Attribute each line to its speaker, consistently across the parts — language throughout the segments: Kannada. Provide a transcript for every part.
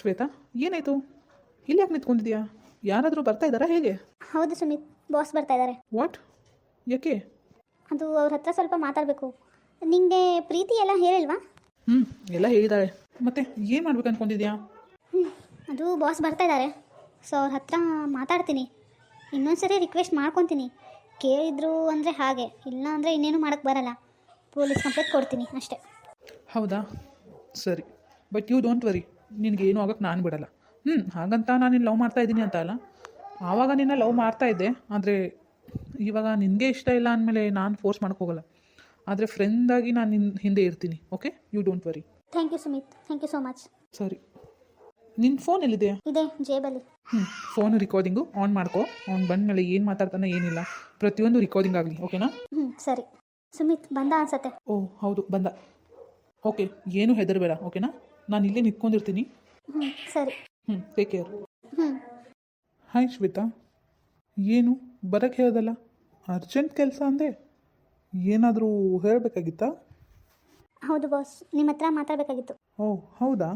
Speaker 1: ಶ್ವೇತಾ ಏನಾಯಿತು? ಇಲ್ಲಿ ಯಾಕೆ ನಿಂತ್ಕೊಂಡಿದ್ಯಾ ಯಾರಾದರೂ ಬರ್ತಾ ಇದ್ದಾರಾ ಹೇಗೆ?
Speaker 2: ಹೌದು ಸುಮಿತ್ ಬಾಸ್ ಬರ್ತಾ ಇದ್ದಾರೆ.
Speaker 1: ವಾಟ್ ಯಾಕೆ?
Speaker 2: ಅದು ಅವ್ರ ಹತ್ರ ಸ್ವಲ್ಪ ಮಾತಾಡಬೇಕು. ನಿಂಗೆ ಪ್ರೀತಿ ಎಲ್ಲ ಹೇಳಿಲ್ವಾ?
Speaker 1: ಹ್ಞೂ ಎಲ್ಲ ಹೇಳಿದ್ದಾಳೆ ಮತ್ತೆ ಏನು ಮಾಡ್ಬೇಕು ಅನ್ಕೊಂಡಿದ್ಯಾ
Speaker 2: ಅದು ಬಾಸ್ ಬರ್ತಾ ಇದ್ದಾರೆ. ಸೊ ಅವ್ರ ಹತ್ರ ಮಾತಾಡ್ತೀನಿ. ಇನ್ನೊಂದು ಸರಿ ರಿಕ್ವೆಸ್ಟ್ ಮಾಡ್ಕೊತೀನಿ. ಕೇಳಿದ್ರು ಅಂದರೆ ಹಾಗೆ ಇಲ್ಲ ಅಂದರೆ ಇನ್ನೇನು ಮಾಡೋಕ್ಕೆ ಬರಲ್ಲ. ಪೊಲೀಸ್ ಕಂಪ್ಲೇಂಟ್ ಕೊಡ್ತೀನಿ ಅಷ್ಟೇ.
Speaker 1: ಹೌದಾ? ಸರಿ. ಬಟ್ ಯು ಡೋಂಟ್ ವರಿ ನಿನಗೆ ಏನೂ ಆಗಕ್ಕೆ ನಾನು ಬಿಡಲ್ಲ. ಹ್ಞೂ ಹಾಗಂತ ನಾನು ನಿನ್ನ ಲವ್ ಮಾಡ್ತಾ ಇದ್ದೀನಿ ಅಂತ ಅಲ್ಲ? ಆವಾಗ ನಿನ್ನ ಲವ್ ಮಾಡ್ತಾ ಇದ್ದೆ ಆದರೆ ಇವಾಗ ನಿನಗೆ ಇಷ್ಟ ಇಲ್ಲ ಅಂದಮೇಲೆ ನಾನು ಫೋರ್ಸ್ ಮಾಡೋಕ್ಕೆ ಹೋಗಲ್ಲ. ಆದರೆ ಫ್ರೆಂಡಾಗಿ ನಾನು ನಿನ್ನ ಹಿಂದೆ ಇರ್ತೀನಿ okay you don't worry
Speaker 2: thank you Sumit thank you so much
Speaker 1: ಸರಿ ನಿನ್ನ ಫೋನ್ ಎಲ್ಲಿದೆ?
Speaker 2: ಇದೆ ಜೇಬಲ್ಲಿ.
Speaker 1: ಹ್ಞೂ ಫೋನ್ ರಿಕಾರ್ಡಿಂಗು ಆನ್ ಮಾಡ್ಕೋ. ಅವ್ನು ಬಂದಮೇಲೆ ಏನು ಮಾತಾಡ್ತಾನೆ ಏನಿಲ್ಲ. ಪ್ರತಿಯೊಂದು ರೆಕಾರ್ಡಿಂಗ್ ಆಗಲಿ ಓಕೆನಾ
Speaker 2: ಹ್ಞೂ ಸರಿ. ಸುಮಿತ್ ಬಂದ ಅನ್ಸತ್ತೆ.
Speaker 1: ಓ ಹೌದು ಬಂದ. ಓಕೆ ಏನು ಹೆದರಬೇಡ ಓಕೆನಾ ನಾನು ಇಲ್ಲೇ ನಿಂತ್ಕೊಂಡಿರ್ತೀನಿ.
Speaker 2: ಹ್ಞೂ ಸರಿ.
Speaker 1: ಹ್ಞೂ ಟೇಕ್ ಕೇರ್
Speaker 2: ಹ್ಞೂ
Speaker 1: ಹಾಯ್ ಶ್ವೇತಾ. ಏನು ಬರೋಕ್ಕೆ ಹೇಳೋದಲ್ಲ? ಅರ್ಜೆಂಟ್ ಕೆಲಸ ಅಂದೆ? ಏನಾದರೂ ಹೇಳಬೇಕಾಗಿತ್ತಾ?
Speaker 2: ಹೌದು ಬಾಸ್ ನಿಮ್ಮ ಹತ್ರ ಮಾತಾಡಬೇಕಾಗಿತ್ತು.
Speaker 1: ಓ ಹೌದಾ?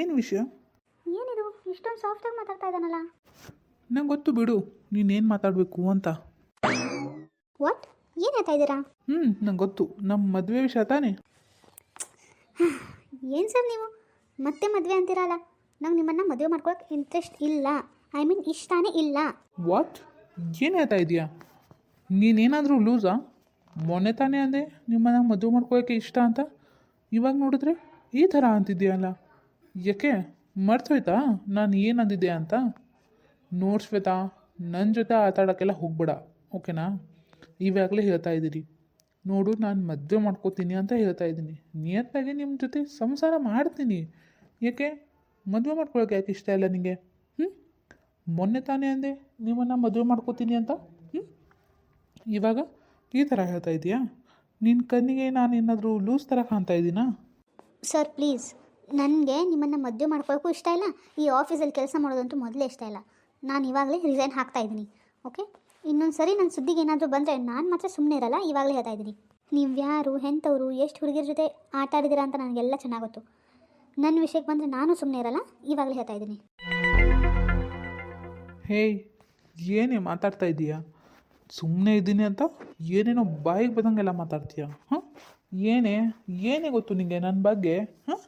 Speaker 1: ಏನು ವಿಷಯ?
Speaker 2: ಏನಿದು? ಇಷ್ಟೊಂದು ಸಾಫ್ಟಾಗಿ ಮಾತಾಡ್ತಾ ಇದ್ದಾನಲ್ಲ.
Speaker 1: ನಂಗೆ ಗೊತ್ತು ಬಿಡು. ನೀನೇನು ಮಾತಾಡಬೇಕು ಅಂತ.
Speaker 2: ವಾಟ್ ಏನು ಹೇಳ್ತಾ ಇದ್ದೀರಾ?
Speaker 1: ಹ್ಞೂ ನಂಗೆ ಗೊತ್ತು. ನಮ್ಮ ಮದುವೆ ವಿಷಯ ತಾನೇ?
Speaker 2: ಏನು ಸರ್ ನೀವು? ಮತ್ತೆ ಮದುವೆ ಅಂತೀರಲ್ಲ? ನಂಗೆ ನಿಮ್ಮನ್ನು ಮದುವೆ ಮಾಡ್ಕೊಳಕ್ಕೆ ಇಂಟ್ರೆಸ್ಟ್ ಇಲ್ಲ. ಐ ಮೀನ್ ಇಷ್ಟನೇ ಇಲ್ಲ.
Speaker 1: ವಾಟ್ ಏನು ಹೇಳ್ತಾ ಇದೀಯಾ? ನೀನೇನಾದರೂ ಲೂಸಾ ಮೊನ್ನೆ ತಾನೇ ಅಂದೆ, ನಿಮ್ಮನ್ನ ಮದುವೆ ಮಾಡ್ಕೊಳ್ಳೋಕ್ಕೆ ಇಷ್ಟ ಅಂತ. ಇವಾಗ ನೋಡಿದ್ರೆ ಈ ಥರ ಅಂತಿದ್ಯಲ್ಲ ಯಾಕೆ? ಮರ್ತೋಯ್ತಾ? ನಾನು ಏನು ಅಂದಿದ್ದೆ ಅಂತ? ನೋಡ್ ಶ್ವೇತಾ ನನ್ನ ಜೊತೆ ಆಟ ಆಡೋಕ್ಕೆಲ್ಲ ಹೋಗ್ಬೇಡ, ಓಕೆನಾ? ಇವಾಗಲೇ ಹೇಳ್ತಾ ಇದ್ದೀರಿ. ನೋಡು, ನಾನು ಮದುವೆ ಮಾಡ್ಕೋತೀನಿ ಅಂತ ಹೇಳ್ತಾ ಇದ್ದೀನಿ. ನಿಯತ್ತಾಗಿ ನಿಮ್ಮ ಜೊತೆ ಸಂಸಾರ ಮಾಡ್ತೀನಿ. ಯಾಕೆ ಮದುವೆ ಮಾಡ್ಕೊಳ್ಳೋಕೆ ಯಾಕೆ ಇಷ್ಟ ಇಲ್ಲ ನಿಮಗೆ ಹ್ಞೂ ಮೊನ್ನೆ ತಾನೇ ಅಂದೆ, ನಿಮ್ಮನ್ನು ಮದುವೆ ಮಾಡ್ಕೋತೀನಿ ಅಂತ. ಹ್ಞೂ ಇವಾಗ ಈ ಥರ ಹೇಳ್ತಾ ಇದೆಯಾ ನಿನ್ನ ಕಣ್ಣಿಗೆ ನಾನು ಏನಾದರೂ ಲೂಸ್ ಥರ ಕಾಣ್ತಾ ಇದ್ದೀನಾ?
Speaker 2: Sir, please. ನನಗೆ ನಿಮ್ಮನ್ನು ಮದುವೆ ಮಾಡ್ಕೊಳ್ಳೋಕ್ಕೂ ಇಷ್ಟ ಇಲ್ಲ. ಈ ಆಫೀಸಲ್ಲಿ ಕೆಲಸ ಮಾಡೋದಂತೂ ಮೊದಲೇ ಇಷ್ಟ ಇಲ್ಲ. ನಾನು ಇವಾಗಲೇ ರಿಸೈನ್ ಹಾಕ್ತಾ ಇದ್ದೀನಿ. ಓಕೆ ಇನ್ನೊಂದು ಸರಿ ನನ್ನ ಸುದ್ದಿಗೆ ಏನಾದರೂ ಬಂದರೆ ನಾನು ಮಾತ್ರ ಸುಮ್ಮನೆ ಇರಲ್ಲ, ಇವಾಗಲೇ ಹೇಳ್ತಾ ಇದ್ದೀನಿ. ನೀವು ಯಾರು, ಎಂಥವ್ರು, ಎಷ್ಟು ಹುಡುಗಿರ ಜೊತೆ ಆಟ ಆಡಿದ್ದೀರಾ ಅಂತ ನನಗೆಲ್ಲ ಚೆನ್ನಾಗಿ ಗೊತ್ತು ನನ್ನ ವಿಷಯಕ್ಕೆ ಬಂದರೆ ನಾನು ಸುಮ್ಮನೆ ಇರಲ್ಲ, ಇವಾಗಲೇ ಹೇಳ್ತಾ ಇದ್ದೀನಿ.
Speaker 1: ಹೇಯ್ ಏನೇ ಮಾತಾಡ್ತಾ ಇದ್ದೀಯಾ? ಸುಮ್ಮನೆ ಇದ್ದೀನಿ ಅಂತ ಏನೇನೋ ಬಾಯಿಗೆ ಬಂದಂಗೆಲ್ಲ ಮಾತಾಡ್ತೀಯಾ? ಹಾಂ? ಏನೇ ಏನೇ ಗೊತ್ತು ನಿನಗೆ ನನ್ನ ಬಗ್ಗೆ? ಹಾಂ?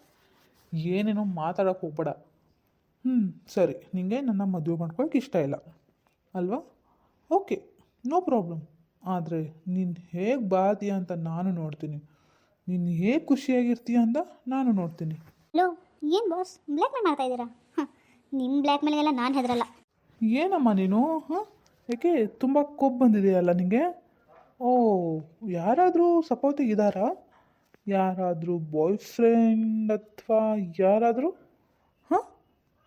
Speaker 1: ಏನೇನೋ ಮಾತಾಡೋಕೆ ಹೋಗ್ಬೇಡ. ಹ್ಞೂ ಸರಿ ನಿಮಗೆ ನನ್ನ ಮದುವೆ ಮಾಡ್ಕೊಳಕ್ಕೆ ಇಷ್ಟ ಇಲ್ಲ. ಅಲ್ವಾ? Okay no problem. ಆದರೆ ನೀನು ಹೇಗೆ ಬಾತೀಯ ಅಂತ ನಾನು ನೋಡ್ತೀನಿ. ನೀನು ಹೇಗೆ ಖುಷಿಯಾಗಿರ್ತೀಯ ಅಂತ ನಾನು ನೋಡ್ತೀನಿ.
Speaker 2: ಹಲೋ ಏನು ಬಾಸ್ ಬ್ಲ್ಯಾಕ್ ಮೇಲ್ ಮಾಡ್ತಾ ಇದ್ದೀರಾ? ಹಾಂ ನಿಮ್ಮ ಬ್ಲ್ಯಾಕ್ ಮೇಲ್ಗೆಲ್ಲ ನಾನು ಹೆದರಲ್ಲ.
Speaker 1: ಏನಮ್ಮ ನೀನು? ಹಾಂ? ಯಾಕೆ ತುಂಬ ಕೊಬ್ಬು ಬಂದಿದೆಯಲ್ಲ ನಿನಗೆ ಓ ಯಾರಾದರೂ ಸಪೋರ್ಟಿಗೆ ಇದ್ದಾರಾ ಯಾರಾದರೂ ಬಾಯ್ ಫ್ರೆಂಡ್ ಅಥವಾ ಯಾರಾದರೂ? ಹಾಂ?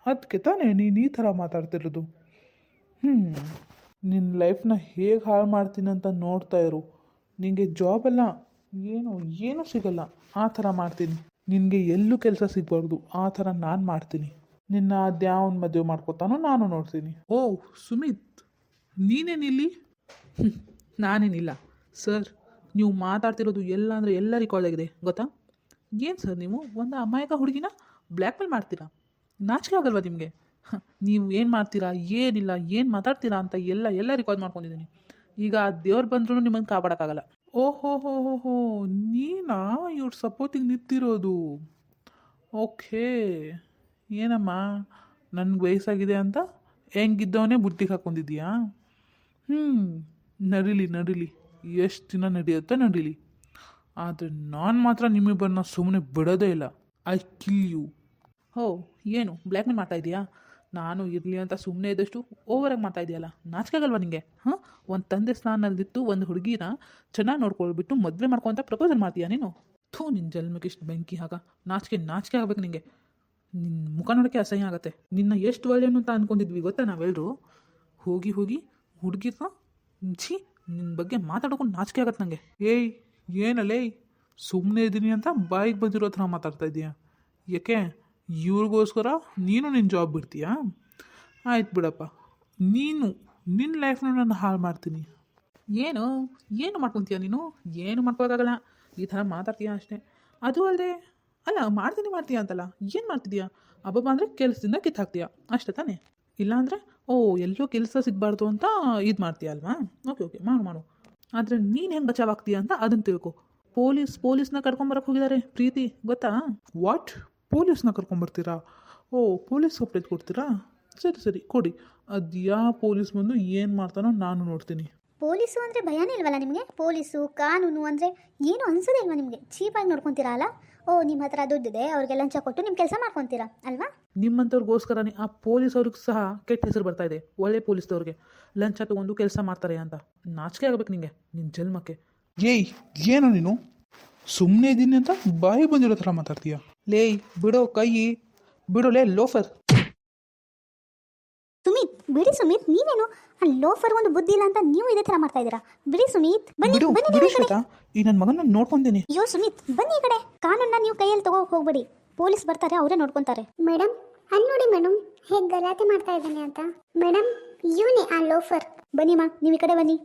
Speaker 1: ಅದಕ್ಕೆ ತಾನೇ ನೀನು ಈ ಥರ ಮಾತಾಡ್ತಿರೋದು. ಹ್ಞೂ ನಿನ್ನ ಲೈಫ್ನ ಹೇಗೆ ಹಾಳು ಮಾಡ್ತೀನಿ ಅಂತ ನೋಡ್ತಾ ಇರು. ನಿನಗೆ ಜಾಬೆಲ್ಲ ಏನು, ಏನೂ ಸಿಗಲ್ಲ. ಆ ಥರ ಮಾಡ್ತೀನಿ. ನಿನಗೆ ಎಲ್ಲೂ ಕೆಲಸ ಸಿಗಬಾರ್ದು. ಆ ಥರ ನಾನು ಮಾಡ್ತೀನಿ. ನಿನ್ನ ದ್ಯಾವನ್ ಮದುವೆ ಮಾಡ್ಕೊತಾನೋ ನಾನು ನೋಡ್ತೀನಿ. ಓ, ಸುಮಿತ್ ನೀನೇನಿಲ್ಲಿ ನಾನೇನಿಲ್ಲ. ಸರ್, ನೀವು ಮಾತಾಡ್ತಿರೋದು ಎಲ್ಲ ಅಂದರೆ ಎಲ್ಲ ರೆಕಾರ್ಡ್ ಆಗಿದೆ, ಗೊತ್ತಾ? ಏನು ಸರ್ ನೀವು? ಒಂದು ಅಮಾಯಕ ಹುಡುಗಿನ ಬ್ಲ್ಯಾಕ್ ಮೇಲ್ ಮಾಡ್ತೀರಾ? ನಾಚಿಕೆ ಆಗಲ್ವಾ ನಿಮಗೆ? ನೀವು ಏನು ಮಾಡ್ತೀರಾ? ಏನಿಲ್ಲ, ಏನು ಮಾತಾಡ್ತೀರಾ ಅಂತ ಎಲ್ಲ ಎಲ್ಲ ರೆಕಾರ್ಡ್ ಮಾಡ್ಕೊಂಡಿದ್ದೀನಿ. ಈಗ ಆ ದೇವ್ರು ಬಂದ್ರೂ ನಿಮ್ಮನ್ನು ಕಾಪಾಡೋಕ್ಕಾಗಲ್ಲ. ಓಹೋ ಹೋ ಹೋ ಹೋ ನೀನಾ? ಇವ್ರ ಸಪೋರ್ಟಿಗೆ ನಿಂತಿರೋದು. ಓಕೆ. ಏನಮ್ಮ? ನನಗೆ ವಯಸ್ಸಾಗಿದೆ ಅಂತ ಹೆಂಗಿದ್ದವನೇ ಬುಟ್ಟಿಗೆ ಹಾಕ್ಕೊಂಡಿದ್ದೀಯಾ ಹ್ಞೂ ನಡೀಲಿ ನಡೀಲಿ. ಎಷ್ಟು ದಿನ ನಡೆಯುತ್ತೆ ನಡೀಲಿ. ಆದರೆ ನಾನು ಮಾತ್ರ ನಿಮ್ಮಿಬ್ಬರನ್ನ ಸುಮ್ಮನೆ ಬಿಡೋದೇ ಇಲ್ಲ. I kill you. ಹೋ, ಏನು ಬ್ಲ್ಯಾಕ್ ಮೇಲ್ ಮಾಡ್ತಾ ಇದೀಯಾ? ನಾನು ಇರಲಿ ಅಂತ ಸುಮ್ಮನೆ ಇದ್ದಷ್ಟು ಓವರಾಗಿ ಮಾತಾಡಿದೆಯಲ್ಲ ಇದೆಯಲ್ಲ? ನಿಂಗೆ? ಹಾಂ? ಒಂದು ತಂದೆ ಸ್ನಾನದಲ್ಲಿತ್ತು ಒಂದು ಹುಡುಗಿನ ಚೆನ್ನಾಗಿ ನೋಡ್ಕೊಳ್ಬಿಟ್ಟು ಮದುವೆ ಮಾಡ್ಕೊಂತ ಪ್ರಪೋಸಲ್ ಮಾಡ್ತೀಯಾ ನೀನು? ಥೂ ನಿನ್ನ ಜನ್ಮಕ್ಕೆ ಇಷ್ಟು ಬೆಂಕಿ ಆಗ ನಾಚಿಕೆ ನಾಚಿಕೆ ಆಗ್ಬೇಕು ನಿನಗೆ ನಿನ್ನ ಮುಖ ನೋಡೋಕ್ಕೆ ಅಸಹ್ಯ ಆಗುತ್ತೆ. ನಿನ್ನ ಎಷ್ಟು ಒಳ್ಳೆಯನು ಅಂತ ಅಂದ್ಕೊಂಡಿದ್ವಿ ಗೊತ್ತಾ ನಾವೆಲ್ಲರೂ ಹೋಗಿ ಹೋಗಿ ಹುಡುಗಿರ್ನ, ಛೀ ನಿನ್ನ ಬಗ್ಗೆ ಮಾತಾಡ್ಕೊಂಡು ನಾಚಿಕೆ ಆಗತ್ತೆ ನನಗೆ ಏಯ್, ಏನಲ್ಲೇ? ಸುಮ್ಮನೆ ಇದ್ದೀನಿ ಅಂತ ಬಾಯಿಗೆ ಬಂದಿರೋ ಥರ ಮಾತಾಡ್ತಾ ಇದೀಯ? ಯಾಕೆ? ಇವ್ರಿಗೋಸ್ಕರ ನೀನು ನಿನ್ನ ಜಾಬ್ ಬಿಡ್ತೀಯಾ? ಆಯ್ತು ಬಿಡಪ್ಪ. ನೀನು ನಿನ್ನ ಲೈಫ್ನ ನಾನು ಹಾಳು ಮಾಡ್ತೀನಿ. ಏನು? ಏನು ಮಾಡ್ಕೊತೀಯ ನೀನು? ಏನು ಮಾಡ್ಕೋಕ್ಕಾಗಲ್ಲ ಈ ಥರ ಮಾತಾಡ್ತೀಯ ಅಷ್ಟೇ. ಅದು ಅಲ್ಲದೆ ಅಲ್ಲ, ಮಾಡ್ತೀನಿ ಮಾಡ್ತೀಯ ಅಂತಲ್ಲ? ಏನು ಮಾಡ್ತಿದ್ಯಾ? ಅಬ್ಬಬ್ಬ ಅಂದರೆ ಕೆಲಸದಿಂದ ಕಿತ್ತಾಕ್ತೀಯ? ಅಷ್ಟೇ ತಾನೇ? ಇಲ್ಲಾಂದರೆ ಓ ಎಲ್ಲೋ ಕೆಲಸ ಸಿಗಬಾರ್ದು ಅಂತ ಇದು ಮಾಡ್ತೀಯ ಅಲ್ವಾ? ಓಕೆ ಓಕೆ, ಮಾಡು ಮಾಡು. ಆದರೆ ನೀನು ಹೆಂಗೆ ಬಚಾವಾಗ್ತೀಯ ಅಂತ ಅದನ್ನು ತಿಳ್ಕೊ. ಪೊಲೀಸ್, ಪೊಲೀಸ್ನ ಕರ್ಕೊಂಬರಕ್ಕೆ ಹೋಗಿದ್ದಾರೆ ಪ್ರೀತಿ, ಗೊತ್ತಾ? ವಾಟ್ ಪೊಲೀಸ್ನ ಕರ್ಕೊಂಬರ್ತೀರಾ ಓ ಪೊಲೀಸ್ ಕಂಪ್ಲೇಂಟ್ ಕೊಡ್ತೀರಾ? ಸರಿ ಸರಿ ಕೊಡಿ. ಅದು ಯಾವ ಪೊಲೀಸ್ ಬಂದು ಏನು ಮಾಡ್ತಾನೋ ನಾನು ನೋಡ್ತೀನಿ.
Speaker 2: ಪೊಲೀಸು ಅಂದರೆ ಭಯನೇ ಇಲ್ವಲ್ಲ ನಿಮಗೆ? ಪೊಲೀಸು ಕಾನೂನು ಅಂದರೆ ಏನು ಅನ್ಸೋದೇ ಇಲ್ವಾ ನಿಮಗೆ? ಚೀಪಾಗಿ ನೋಡ್ಕೊತೀರಾ ಅಲ್ಲ? ಓ ನಿಮ್ಮ ಹತ್ರ ದುಡ್ಡಿದೆ ಅವ್ರಿಗೆ ಲಂಚ ಕೊಟ್ಟು ನಿಮ್ಮ ಕೆಲಸ ಮಾಡ್ಕೊತೀರಾ ಅಲ್ವಾ?
Speaker 1: ನಿಮ್ಮಂಥವ್ರಿಗೋಸ್ಕರನೇ ಆ ಪೊಲೀಸ್ ಅವ್ರಿಗೆ ಸಹ ಕೆಟ್ಟ ಹೆಸರು ಬರ್ತಾ ಇದೆ ಒಳ್ಳೆ ಪೊಲೀಸ್ದವ್ರಿಗೆ. ಲಂಚ ತಗೊಂಡು ಕೆಲಸ ಮಾಡ್ತಾರೆ ಅಂತ. ನಾಚಿಕೆ ಆಗ್ಬೇಕು ನಿಮಗೆ ನಿನ್ನ ಜನ್ಮಕ್ಕೆ. ಏಯ್ ಏನು ನೀನು? ಸುಮ್ಮನೆ ಇದ್ದೀನಿ ಅಂತ ಬಾಯಿ ಬಂದಿರೋ ಥರ ಮಾತಾಡ್ತೀಯ? ಲೇಯ್ ಬಿಡೋ ಕೈ ಬಿಡೋ ಲೇ ಲೋಫರ್.
Speaker 2: ಸುಮಿತ್ ಬಿಡಿ ಸುಮಿತ್ ನೀವೇನು ಆ ಲೋಫರ್ ಒಂದು ಬುದ್ಧಿ ಇಲ್ಲ ಅಂತ ನೀವು ಇದೇ ತರ ಮಾಡ್ತಾ ಇದ್ದೀರಾ? ಬಿಡಿ ಸುಮಿತ್ ಬನ್ನಿ
Speaker 1: ಬಿಡು
Speaker 2: ಬನ್ನಿ
Speaker 1: ಬಿಡು
Speaker 2: ನೀವು ಈ ಕಡೆ.
Speaker 1: ಶ್ವೇತಾ ಈ ನನ್ನ ಮಗನ ನೋಡ್ಕೊಂತೀನಿ.
Speaker 2: ಅಯ್ಯೋ ಸುಮಿತ್ ಬನ್ನಿ ಈ ಕಡೆ. ಕಾನೂನ್ನ ನೀವು ಕೈಯಲ್ಲಿ ತಗೋ ಹೋಗ್ಬೇಡಿ. ಪೊಲೀಸ್ ಬರ್ತಾರೆ ಅವರೇ ನೋಡ್ಕೊಂತಾರೆ.
Speaker 3: ಮೇಡಮ್ ಅಲ್ಲಿ ನೋಡಿ ಮೇಡಮ್ ಹೇಗೆ ಗಲಾಟೆ ಮಾಡ್ತಾ ಇದ್ದಾನೆ ಅಂತ. ಮೇಡಮ್ ಇವನೇ ಆ ಲೋಫರ್.
Speaker 2: ಬನ್ನಿ ಮಾ ನೀವು ಈ ಕಡೆ ಬನ್ನಿ.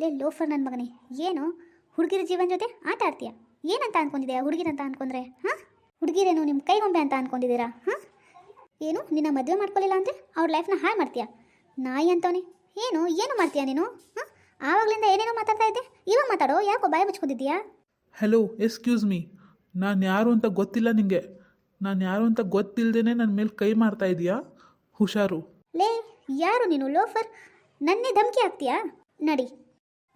Speaker 2: ಲೇ ಲೋಫರ್ ನನ್ನ ಮಗನೇ ಏನು? ಹುಡುಗಿರ ಜೀವನ ಜೊತೆ ಆಟ ಆಡ್ತೀಯ? ಏನಂತ ಹುಡುಗಿನ ಹುಡುಗಿರಂತ ಅನ್ಕೊಂಡ್ರೆ ಹಾಂ? ಹುಡುಗಿರೇನು ನಿಮ್ಮ ಕೈಗೊಂಬೆ ಅಂತ ಅನ್ಕೊಂಡಿದ್ದೀರಾ ಹಾಂ? ಏನು ನಿನ್ನ ಮದುವೆ ಮಾಡ್ಕೊಳ್ಳಿಲ್ಲ ಅಂದರೆ ಅವ್ರ ಲೈಫ್ನ ಹಾಳು ಮಾಡ್ತೀಯಾ? ನಾಯಿ ಅಂತವನೇ ಏನು ಏನು ಮಾಡ್ತೀಯಾ ನೀನು ಹಾಂ? ಆವಾಗಲಿಂದ ಏನೇನೋ ಮಾತಾಡ್ತಾ ಇದ್ದೆ ಇವಾಗ ಮಾತಾಡೋ ಯಾಕೋ ಬಾಯಿ ಮುಚ್ಕೊಂಡಿದ್ದೀಯಾ?
Speaker 1: ಹಲೋ ಎಕ್ಸ್ಕ್ಯೂಸ್ ಮೀ ನಾನು ಯಾರು ಅಂತ ಗೊತ್ತಿಲ್ಲ ನಿಮಗೆ ನಾನು ಯಾರು ಅಂತ ಗೊತ್ತಿಲ್ಲದೇ ನನ್ನ ಮೇಲೆ ಕೈ ಮಾಡ್ತಾ ಇದೀಯಾ? ಹುಷಾರು.
Speaker 2: ಲೇ ಯಾರು ನೀನು ಲೋಫರ್? ನನ್ನೇ ಧಮಕಿ ಹಾಕ್ತೀಯಾ? ನಡಿ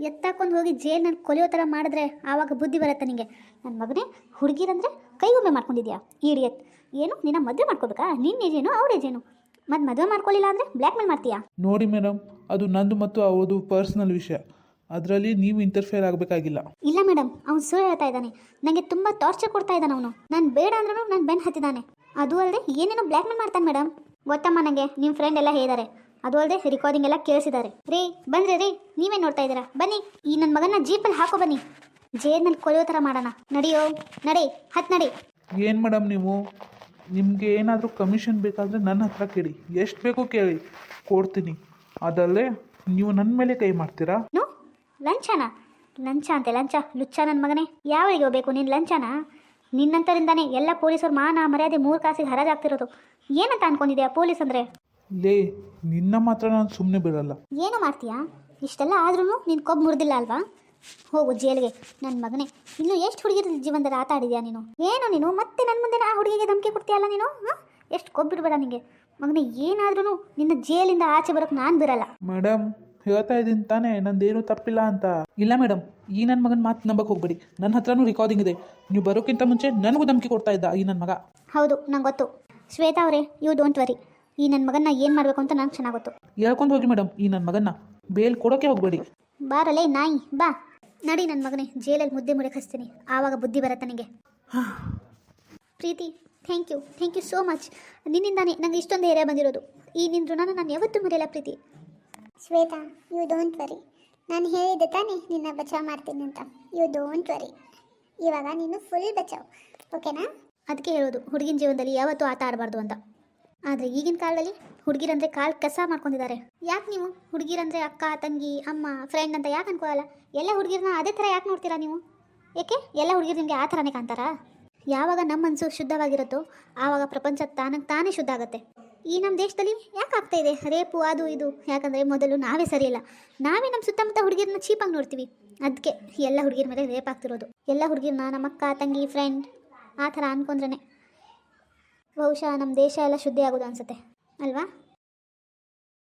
Speaker 2: ಎತ್ತಾಕೊಂಡು ಹೋಗಿ ಜೇಲ್ನಲ್ಲಿ ಕೊಲೆಯೋ ಥರ ಮಾಡಿದ್ರೆ ಆವಾಗ ಬುದ್ಧಿ ಬರುತ್ತೆ ನಿನಗೆ ನನ್ನ ಮಗನೇ ಹುಡುಗಿರಂದ್ರೆ ಕೈಗೊಮ್ಮೆ ಮಾಡ್ಕೊಂಡಿದ್ಯಾ? ಈಡಿಯತ್ ಏನು? ನಿನ್ನ ಮದುವೆ ಮಾಡ್ಕೋಬೇಕಾ? ನಿನ್ನ ಏಜೇನು ಅವ್ರ ಏಜೇನು ಮತ್ತು ಮದುವೆ ಮಾಡ್ಕೊಳ್ಳಿಲ್ಲ ಅಂದರೆ ಬ್ಲ್ಯಾಕ್ ಮೇಲ್ ಮಾಡ್ತೀಯಾ?
Speaker 1: ನೋಡಿ ಮೇಡಮ್ ಅದು ನಂದು ಮತ್ತು ಅವ್ರದ್ದು ಪರ್ಸ್ನಲ್ ವಿಷಯ. ಅದರಲ್ಲಿ ನೀವು ಇಂಟರ್ಫಿಯರ್ ಆಗಬೇಕಾಗಿಲ್ಲ.
Speaker 2: ಇಲ್ಲ ಮೇಡಮ್ ಅವನು ಸುಳ್ಳು ಹೇಳ್ತಾ ಇದ್ದಾನೆ. ನನಗೆ ತುಂಬ ಟಾರ್ಚರ್ ಕೊಡ್ತಾ ಇದ್ದಾನೆ ಅವನು. ನಾನು ಬೇಡ ಅಂದ್ರೂ ನಾನು ಬೆನ್ನು ಹತ್ತಿದ್ದಾನೆ. ಅದು ಅಲ್ಲದೆ ಏನೇನೋ ಬ್ಲ್ಯಾಕ್ ಮೇಲ್ ಮಾಡ್ತಾನೆ ಮೇಡಮ್ ಗೊತ್ತಮ್ಮ ನನಗೆ ನಿಮ್ಮ ಫ್ರೆಂಡ್ ಎಲ್ಲ ಹೇಳಿದ್ದಾರೆ ಅದು ಅಲ್ಲದೆ ರಿಕಾರ್ಡಿಂಗ್ ಎಲ್ಲ ಕೇಳಿಸಿದ್ದಾರೆ ರೀ ಬಂದ್ರಿ ರೀ ನೀವೇ ನೋಡ್ತಾ ಇದ್ದೀರಾ? ಬನ್ನಿ ಈ ನನ್ನ ಮಗನ ಜೀಪಲ್ಲಿ ಹಾಕೋ ಬನ್ನಿ. ಜೇನಲ್ಲಿ ಕೊಲೆಯೋ ಥರ ಮಾಡೋಣ. ನಡಿಯೋ ನಡಿ ಹತ್ ನಡಿ.
Speaker 1: ಏನು ಮೇಡಮ್ ನೀವು? ನಿಮಗೆ ಏನಾದರೂ ಕಮಿಷನ್ ಬೇಕಾದ್ರೆ ನನ್ನ ಹತ್ರ ಕೇಳಿ. ಎಷ್ಟು ಬೇಕೋ ಕೇಳಿ. ಕೊಡ್ತೀನಿ. ಅದಲ್ಲೇ ನೀವು ನನ್ನ ಮೇಲೆ ಕೈ ಮಾಡ್ತೀರಾ?
Speaker 2: ನೋ ಲಂಚನ? ಲಂಚ ಅಂತೆ ಲಂಚ. ಲುಚ್ಚ ನನ್ನ ಮಗನೇ. ಯಾವರಿಗೆ ಹೋಗ್ಬೇಕು? ನೀನು ಲಂಚನ? ನಿನ್ನಂತರಿಂದಾನೇ ಎಲ್ಲ ಪೊಲೀಸರು ಮಾನ ಮರ್ಯಾದೆ ಮೂರು ಕಾಸಿಗೆ ಹರಾಜಾಗ್ತಿರೋದು. ಏನಂತ ಅನ್ಕೊಂಡಿದ್ಯಾ ಪೊಲೀಸ್ ಅಂದರೆ?
Speaker 1: ಲೇ ನಿನ್ನ ಮಾತ್ರ ನಾನು ಸುಮ್ಮನೆ ಬಿಡಲ್ಲ.
Speaker 2: ಏನು ಮಾಡ್ತೀಯಾ? ಇಷ್ಟೆಲ್ಲ ಆದ್ರೂ ನೀನು ಕೊಬ್ಬು ಮುರಿದಿಲ್ಲ ಅಲ್ವಾ? ಹೋಗು ಜೇಲ್ಗೆ ನನ್ನ ಮಗನೇ. ಇನ್ನು ಎಷ್ಟು ಹುಡುಗಿರ ಜೀವನದಲ್ಲಿ ಆಟ ಆಡಿದ್ಯಾ ನೀನು? ಏನು ನೀನು? ಮತ್ತೆ ನನ್ನ ಮುಂದೆ ಆ ಹುಡುಗಿಗೆ ಧಮಕಿ ಕೊಡ್ತೀಯಲ್ಲ ನೀನು? ಎಷ್ಟು ಕೊಬ್ಬಿಡ್ಬೇಡ ನಿಂಗೆ. ಮಗನೇ ಏನಾದ್ರೂ ನಿನ್ನ ಜೇಲಿಂದ ಆಚೆ ಬರೋಕೆ ನಾನು ಬಿರಲ್ಲ
Speaker 1: ಮೇಡಮ್ ಹೇಳ್ತಾ ಇದ್ದೀನಿ ತಾನೇ ನಂದೇನು ತಪ್ಪಿಲ್ಲ ಅಂತ. ಇಲ್ಲ ಮೇಡಮ್ ಈ ನನ್ನ ಮಗನ ಮಾತು ನಂಬಕ್ಕೆ ಹೋಗ್ಬೇಡಿ. ನನ್ನ ಹತ್ರನೂ ರೆಕಾರ್ಡಿಂಗ್ ಇದೆ. ನೀವು ಬರೋಕ್ಕಿಂತ ಮುಂಚೆ ನನಗೂ ಧಮಕಿ ಕೊಡ್ತಾ ಇದ್ದ ಈ ನನ್ನ ಮಗ.
Speaker 2: ಹೌದು ನಂಗೆ ಗೊತ್ತು. ಶ್ವೇತಾ ಅವರೇ ಯು ಡೋಂಟ್ ವರಿ ಈ ನನ್ನ ಮಗನ್ನ ಏನು ಮಾಡಬೇಕು ಅಂತ ನಂಗೆ ಚೆನ್ನಾಗಿ ಗೊತ್ತು
Speaker 1: ಹೇಳ್ಕೊಂಡು ಹೋಗಿ ಮೇಡಮ್ ಈ ನನ್ನ ಮಗನ್ನ. ಬೇಲ್ ಕೊಡೋಕೆ ಹೋಗ್ಬೇಡಿ.
Speaker 2: ಬಾರಲೇ ನಾಯಿ ಬಾ. ನಡಿ ನನ್ನ ಮಗನೇ ಜೈಲಲ್ಲಿ ಮುದ್ದೆ ಮುಡಿ ಹಚ್ತೀನಿ ಆವಾಗ ಬುದ್ಧಿ ಬರುತ್ತೆ ನನಗೆ Preethi thank you thank you so much ನಿನ್ನಿಂದಾನೇ ನನಗೆ ಇಷ್ಟೊಂದು ಏರಿಯಾ ಬಂದಿರೋದು. ಈ ನಿನ್ನ ಋಣನ ನಾನು ಯಾವತ್ತೂ ಮರೆಯಲ್ಲ Preethi.
Speaker 3: Shweta you don't worry ನಾನು ಹೇಳಿದ್ದೆ ತಾನೇ ನಿನ್ನ ಬಚಾವ್ ಮಾಡ್ತೀನಿ ಅಂತ. ಯು ಡೋಂಟ್ ವರಿ ಇವಾಗ ನೀನು ಫುಲ್ ಬಚಾವ್. ಓಕೆನಾ
Speaker 2: ಅದಕ್ಕೆ ಹೇಳೋದು ಹುಡುಗಿನ ಜೀವನದಲ್ಲಿ ಯಾವತ್ತೂ ಆಟ ಆಡಬಾರ್ದು ಅಂತ. ಆದರೆ ಈಗಿನ ಕಾಲದಲ್ಲಿ ಹುಡುಗಿರಂದ್ರೆ ಕಾಲು ಕಸ ಮಾಡ್ಕೊಂಡಿದ್ದಾರೆ. ಯಾಕೆ ನೀವು? ಹುಡುಗಿರಂದ್ರೆ ಅಕ್ಕ, ತಂಗಿ, ಅಮ್ಮ ಫ್ರೆಂಡ್ ಅಂತ ಯಾಕೆ ಅನ್ಕೋಲ್ಲ ಎಲ್ಲ ಹುಡುಗಿರನ್ನ ಅದೇ ಥರ ಯಾಕೆ ನೋಡ್ತೀರಾ ನೀವು? ಏಕೆ? ಎಲ್ಲ ಹುಡುಗಿರು ನಿಮಗೆ ಆ ಥರನೇ ಕಾಣ್ತಾರಾ? ಯಾವಾಗ ನಮ್ಮ ಮನಸ್ಸು ಶುದ್ಧವಾಗಿರುತ್ತೋ ಆವಾಗ ಪ್ರಪಂಚ ತಾನಾಗ ತಾನೇ ಶುದ್ಧ ಆಗುತ್ತೆ. ಈ ನಮ್ಮ ದೇಶದಲ್ಲಿ ಯಾಕೆ ಆಗ್ತಾ ಇದೆ? ರೇಪು, ಅದು, ಇದು. ಯಾಕಂದರೆ ಮೊದಲು ನಾವೇ ಸರಿಯಿಲ್ಲ ನಾವೇ ನಮ್ಮ ಸುತ್ತಮುತ್ತ ಹುಡುಗಿರನ್ನ ಚೀಪಾಗಿ ನೋಡ್ತೀವಿ. ಅದಕ್ಕೆ ಎಲ್ಲ ಹುಡುಗಿರ ಮೇಲೆ ರೇಪ್ ಆಗ್ತಿರೋದು. ಎಲ್ಲ ಹುಡುಗಿರನ್ನ ನಮ್ಮ ಅಕ್ಕ, ತಂಗಿ ಫ್ರೆಂಡ್ ಆ ಥರ ಅನ್ಕೊಂಡ್ರೆ ಬಹುಶಃ ನಮ್ಮ ದೇಶ ಎಲ್ಲ ಶುದ್ಧಿ ಆಗೋದು ಅನಿಸುತ್ತೆ ಅಲ್ವಾ?